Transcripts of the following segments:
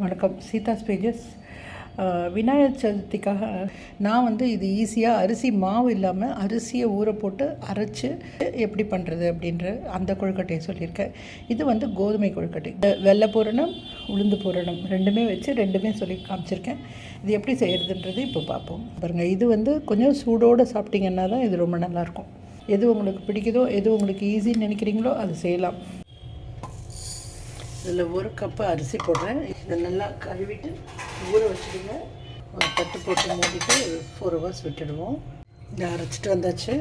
வணக்கம். சீதா ஸ்பேஜஸ். விநாயகர் சதுர்த்திக்காக நான் வந்து இது ஈஸியாக அரிசி மாவு இல்லாமல் அரிசியை ஊற போட்டு அரைச்சி எப்படி பண்ணுறது அப்படின்ற அந்த கொழுக்கட்டையை சொல்லியிருக்கேன். இது வந்து கோதுமை கொழுக்கட்டை. வெள்ளை பூரணம் உளுந்து பூரணம் ரெண்டுமே வச்சு ரெண்டுமே சொல்லி காமிச்சிருக்கேன். இது எப்படி செய்கிறதுன்றது இப்போ பார்ப்போம். பாருங்கள் இது வந்து கொஞ்சம் சூடோடு சாப்பிட்டீங்கன்னா தான் இது ரொம்ப நல்லாயிருக்கும் எது உங்களுக்கு பிடிக்குதோ எது உங்களுக்கு ஈஸின்னு நினைக்கிறீங்களோ அது செய்யலாம். இதில் ஒரு கப்பு அரிசி போடுறேன். இதை நல்லா கழுவிட்டு ஊற வச்சுடுங்க. ஒரு தட்டு போட்டு மூடிட்டு ஃபோர் ஹவர்ஸ் விட்டுடுவோம். இதை அரைச்சிட்டு வந்தாச்சு.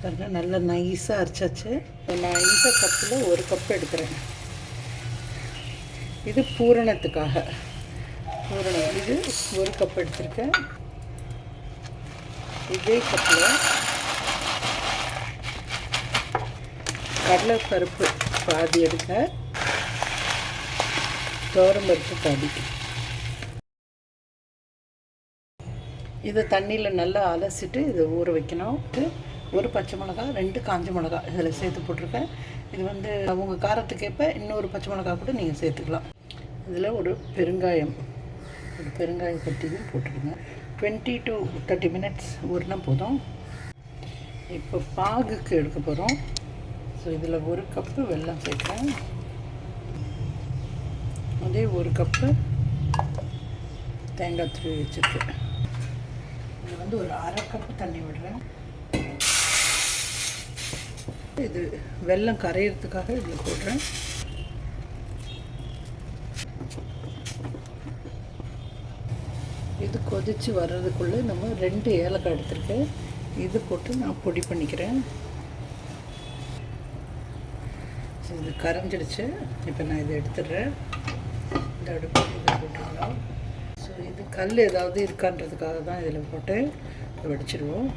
பாருங்க நல்லா நைஸாக அரைச்சாச்சு. நான் இந்த கப்பில் ஒரு கப் எடுக்கிறேன். இது பூரணத்துக்காக. பூரணம். இது ஒரு கப் எடுத்திருக்கேன். இதே கப்பில் கடலைப்பருப்பு பாதி எடுக்க பருப்பு பாதி இதை தண்ணியில் நல்லா அலசிட்டு இதை ஊற வைக்கணும். ஒரு பச்சை மிளகா ரெண்டு காஞ்ச மிளகா இதில் சேர்த்து போட்டிருக்கேன். இது வந்து உங்கள் காரத்துக்கேற்ப இன்னொரு பச்சை மிளகா கூட நீங்கள் சேர்த்துக்கலாம். இதில் ஒரு பெருங்காயம் ஒரு பெருங்காயம் கட்டியும் போட்டுருங்க டுவெண்ட்டி டு தேர்ட்டி மினிட்ஸ் ஊறினா போதும். இப்போ பாகுக்கு எடுக்க போகிறோம் ஸோ இதில் ஒரு கப்பு வெல்லம் சேர்க்குறேன். வந்து ஒரு கப்பு தேங்காய் துருவி வச்சுருக்கேன். இது வந்து ஒரு அரை கப்பு தண்ணி விடுறேன். இது வெல்லம் கரையிறதுக்காக இதில் போடுறேன். இது கொதித்து வர்றதுக்குள்ளே நம்ம ரெண்டு ஏலக்காய் எடுத்துருக்கேன். இது போட்டு நான் பொடி பண்ணிக்கிறேன். இது கரைஞ்சிடுச்சு. இப்போ நான் இதை எடுத்துடுறேன். இந்த அடுப்பு இதில் போட்டுக்கலாம். ஸோ இது கல் ஏதாவது இருக்கான்றதுக்காக தான் இதில் போட்டு வெடிச்சிடுவோம்.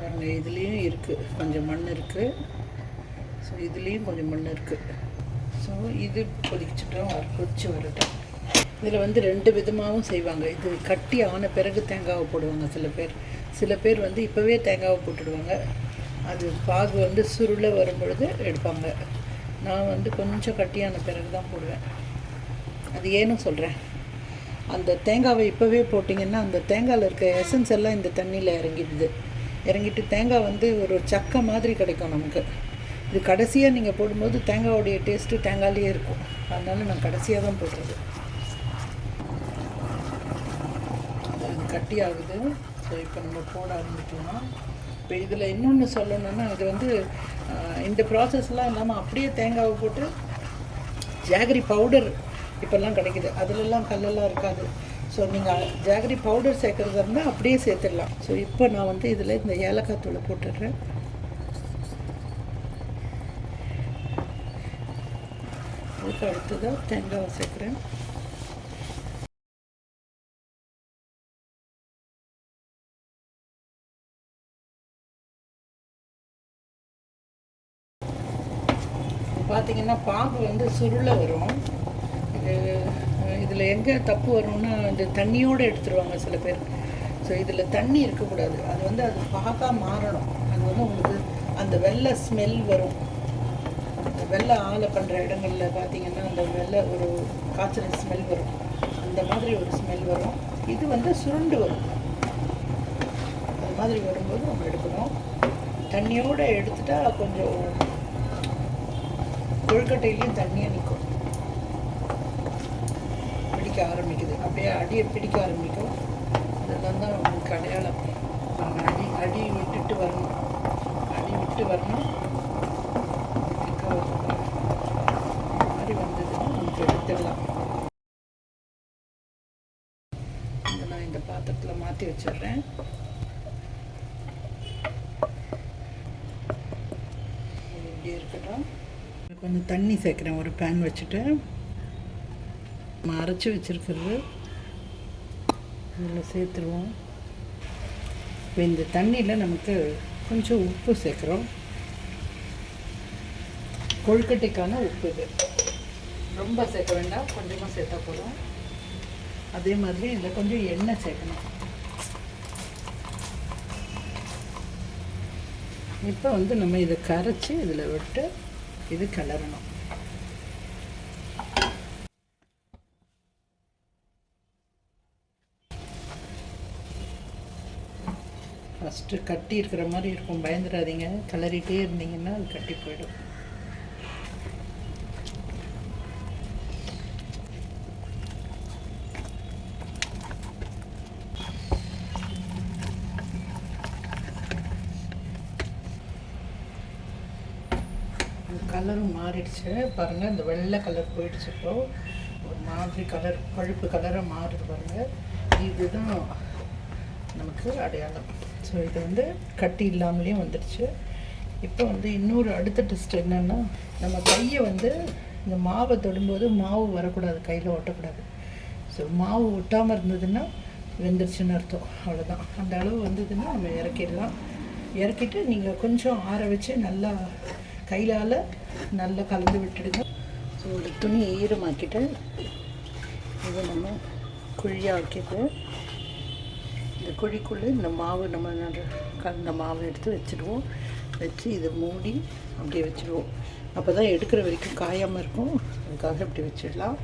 பாருங்கள் இதுலேயும் இருக்குது கொஞ்சம் மண் இருக்குது ஸோ இதுலேயும் கொஞ்சம் மண் இருக்குது ஸோ இது கொதிச்சுட்டோம். கொதிச்சு வரட்டும். இதில் வந்து ரெண்டு விதமாகவும் செய்வாங்க. இது கட்டி ஆன பிறகு தேங்காவை போடுவாங்க சில பேர். சில பேர் வந்து இப்போவே தேங்காவை போட்டுடுவாங்க. அது பாகு வந்து சுருளை வரும்பொழுது எடுப்பாங்க. நான் வந்து கொஞ்சம் கட்டியான பிறகு தான் போடுவேன். அது ஏன்னு சொல்கிறேன் அந்த தேங்காவை இப்போவே போட்டிங்கன்னா அந்த தேங்காயில் இருக்க எசன்ஸ் எல்லாம் இந்த தண்ணியில் இறங்கிடுது. இறங்கிட்டு தேங்காய் வந்து ஒரு சக்கை மாதிரி கிடைக்கும் நமக்கு. இது கடைசியாக நீங்கள் போடும்போது தேங்காயோடைய டேஸ்ட்டு தேங்காயிலே இருக்கும். அதனால நான் கடைசியாக தான் போடுறது. அது கட்டி ஆகுது. ஸோ இப்போ நம்ம போட ஆரம்பிக்கலாம். இப்போ இதில் இன்னொன்று சொல்லணுன்னா இது வந்து இந்த ப்ராசஸ்லாம் இல்லாமல் அப்படியே தேங்காவை போட்டு ஜாகரி பவுடர் இப்போல்லாம் கிடைக்குது. அதிலெல்லாம் கல்லெல்லாம் இருக்காது. ஸோ நீங்கள் ஜாகரி பவுடர் சேர்க்குறதா இருந்தால் அப்படியே சேர்த்துடலாம். ஸோ இப்போ நான் வந்து இதில் இந்த ஏலக்காய் தூளை போட்டுடுறேன். அதுக்கு அடுத்ததாக தேங்காவை சேர்க்குறேன். பார்த்தீங்கன்னா பாகு வந்து சுருளை வரும். இது இதில் எங்கே தப்பு வரும்னா இந்த தண்ணியோடு எடுத்துருவாங்க சில பேர். ஸோ இதில் தண்ணி இருக்கக்கூடாது. அது வந்து அது பாகாக மாறணும். அது வந்து உங்களுக்கு அந்த வெள்ளை ஸ்மெல் வரும். அந்த வெள்ளை ஆலை பண்ணுற இடங்களில் பார்த்தீங்கன்னா அந்த வெள்ளை ஒரு காய்ச்சல் ஸ்மெல் வரும். அந்த மாதிரி ஒரு ஸ்மெல் வரும். இது வந்து சுருண்டு வரும். அது மாதிரி வரும்போது நம்ம எடுக்கணும். தண்ணியோடு எடுத்துட்டா கொஞ்சம் கொழுக்கட்டையிலையும் தண்ணியாக நிற்கும் பிடிக்க ஆரம்பிக்குது. அப்படியே அடியை பிடிக்க ஆரம்பிக்கும். அதெல்லாம் தான் உங்களுக்கு அடையாளம். அடி அடி விட்டுட்டு வரணும். அடி விட்டு வரணும். மாதிரி வந்ததுன்னா நமக்கு எடுத்துடலாம். இதை நான் இந்த பாத்திரத்தில் மாற்றி வச்சிடுறேன். இப்படி இருக்கட்டும். கொஞ்சம் தண்ணி சேர்க்குறேன். ஒரு பேன் வச்சுட்டு. நம்ம அரைச்சி வச்சுருக்கிறது. இதில் சேர்த்துருவோம். இப்போ இந்த தண்ணியில் நமக்கு கொஞ்சம் உப்பு சேர்க்குறோம். கொழுக்கட்டைக்கான உப்பு இது. ரொம்ப சேர்க்க வேண்டாம். கொஞ்சமாக சேர்த்தா போதும். அதே மாதிரி இதில் கொஞ்சம் எண்ணெய் சேர்க்கணும். இப்போ வந்து நம்ம இதை கரைச்சி இதில் விட்டு இது கிளறணும். ஃபஸ்ட்டு கட்டி இருக்கிற மாதிரி இருக்கும். பயந்துடாதீங்க. கிளறிட்டே இருந்தீங்கன்னா அது கட்டி போயிடும். கலரும் மாறிடுச்சு. பாருங்கள் இந்த வெள்ளை கலர் போயிடுச்சு இப்போ. ஒரு மாதிரி கலர் பழுப்பு கலராக மாறுது பாருங்கள் இதுதான் நமக்கு அடையாளம். ஸோ இது வந்து கட்டி இல்லாமலேயும் வந்துடுச்சு. இப்போ வந்து இன்னொரு அடுத்த டெஸ்ட் என்னென்னா நம்ம கையை வந்து இந்த மாவை தொடும்போது மாவு வரக்கூடாது. கையில் ஒட்டக்கூடாது. ஸோ மாவு ஒட்டாமல் இருந்ததுன்னா வெந்துருச்சுன்னு அர்த்தம். அவ்வளோதான் அந்த அளவு வந்ததுன்னா நம்ம இறக்கிடலாம். இறக்கிட்டு நீங்கள் கொஞ்சம் ஆற வச்சு நல்லா கையால் நல்லா கலந்து விட்டுடுங்க. ஸோ ஒரு துணி ஈரமாக்கிட்டு இதை நம்ம குழியாக ஆக்கிட்டு இந்த குழிக்குள்ளே இந்த மாவு நம்ம கலந்த மாவு எடுத்து வச்சுடுவோம். வச்சு இதை மூடி அப்படியே வச்சுடுவோம். அப்போ தான் எடுக்கிற வரைக்கும் காயாமல் இருக்கும். அதுக்காக இப்படி வச்சிடலாம்.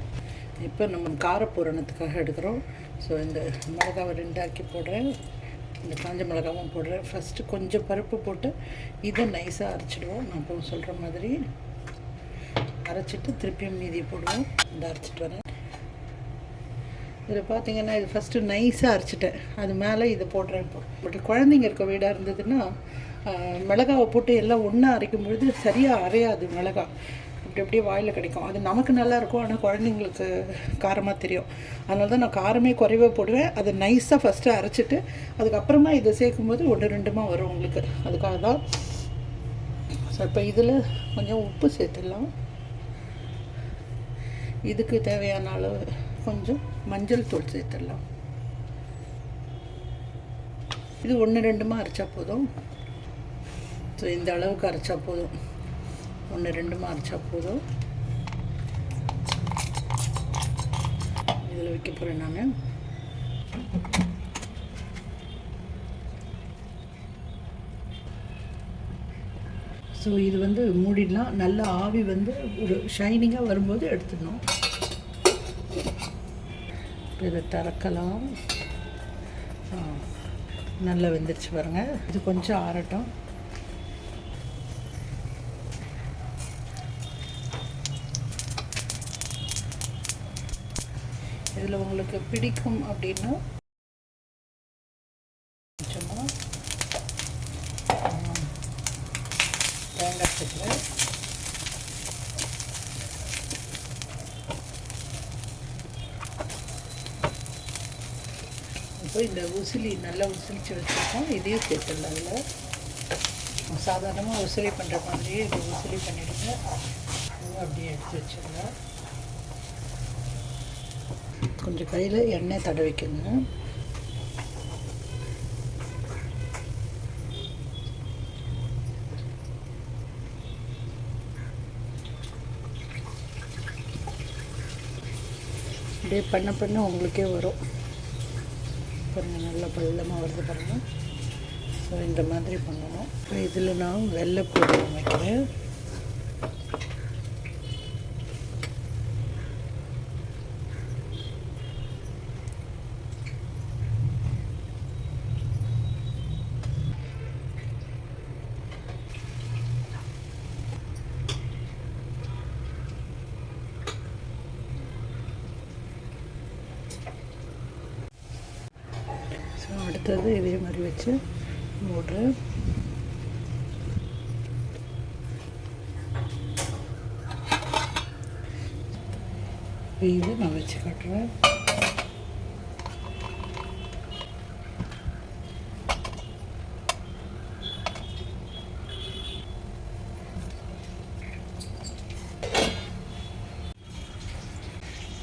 இப்போ நம்ம காரப்பூரணத்துக்காக எடுக்கிறோம். ஸோ இந்த மிளகாவை ரெண்டாக்கி போடுறேன். இந்த காஞ்ச மிளகாவும் போடுறேன். ஃபஸ்ட்டு கொஞ்சம் பருப்பு போட்டு இதை நைஸாக அரைச்சிடுவோம். நான் இப்போ சொல்கிற மாதிரி அரைச்சிட்டு திருப்பியும் மீதி போடுவோம். இந்த அரைச்சிட்டு வரேன். இதில் பார்த்தீங்கன்னா இது ஃபஸ்ட்டு நைஸாக அரைச்சிட்டேன். அது மேலே இதை போடுறேன் இப்போ. பட் குழந்தைங்க இருக்க வீடாக இருந்ததுன்னா மிளகாவை போட்டு எல்லாம் ஒன்றா அரைக்கும் பொழுது சரியாக அரையாது மிளகா. அப்படி அப்படியே வாயில் கிடைக்கும். அது நமக்கு நல்லா இருக்கும் ஆனால் குழந்தைங்களுக்கு காரமாக தெரியும். அதனால தான் நான் காரமே குறைவாக போடுவேன். அதை நைஸாக ஃபஸ்ட்டு அரைச்சிட்டு அதுக்கப்புறமா இதை சேர்க்கும்போது ஒன்று ரெண்டுமா வரும் உங்களுக்கு. அதுக்காக தான். ஸோ இப்போ இதில் கொஞ்சம் உப்பு சேர்த்துடலாம். இதுக்கு தேவையான அளவு கொஞ்சம் மஞ்சள் தூள் சேர்த்துடலாம். இது ஒன்று ரெண்டுமா அரைச்சா போதும். ஸோ இந்த அளவுக்கு அரைச்சா போதும். ஒன்று ரெண்டுமா அரைச்சா போதும். இதில் வைக்க போகிறேன் நான். ஸோ இது வந்து மூடிடலாம். நல்ல ஆவி வந்து ஒரு ஷைனிங்காக வரும்போது எடுத்துடணும். இப்போ இதை திறக்கலாம். நல்லா வெந்துருச்சு பாருங்கள் இது கொஞ்சம் ஆறட்டும் இதில் உங்களுக்கு பிடிக்கும் அப்படின்னா கொஞ்சமாக தேங்காய் சக்கரை இப்போ இந்த உசிலி நல்லா உசிலிச்சு வச்சுருக்கோம். இதையும் சேர்த்துடலாம் அதில் சாதாரணமாக உசிலி பண்ணுற மாதிரியே இது உசிலி பண்ணிவிடுங்க அப்படியே எடுத்து வச்சுருந்தேன் கொஞ்சம் கையில் எண்ணெய் தடவிக்கோங்க அப்படியே பண்ண பண்ண உங்களுக்கே வரும். பாருங்கள் நல்லா பள்ளமாக வருது பாருங்கள் ஸோ இந்த மாதிரி பண்ணணும். இப்போ இதில் நான் வெள்ளைப்பூடி வைக்கிறேன் ஸோ அடுத்தது இதே மாதிரி வச்சு மூடுறேன் இப்போ இது நான் வச்சு கட்டுறேன்.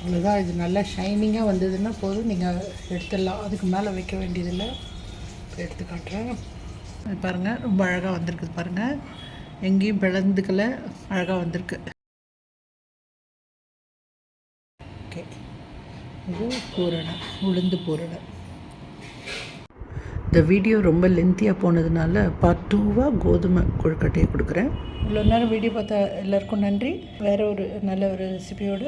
அவ்வளோதான் இது நல்லா ஷைனிங்காக வந்ததுன்னா போதும். நீங்கள் எடுத்துடலாம். அதுக்கு மேலே வைக்க வேண்டியதில்லை. இப்போ எடுத்து காட்டுறேன். பாருங்கள் ரொம்ப அழகாக வந்திருக்குது பாருங்கள் எங்கேயும் பிளந்துக்கல அழகாக வந்திருக்கு. ஓகே. இது பூரணை உளுந்து பூரணை இந்த வீடியோ ரொம்ப லென்த்தியாக போனதுனால பார்ட் டூவாக கோதுமை கொழுக்கட்டையை கொடுக்குறேன். இவ்வளோ நேரம் வீடியோ பார்த்தா எல்லாருக்கும் நன்றி. வேறு ஒரு நல்ல ஒரு ரெசிபியோடு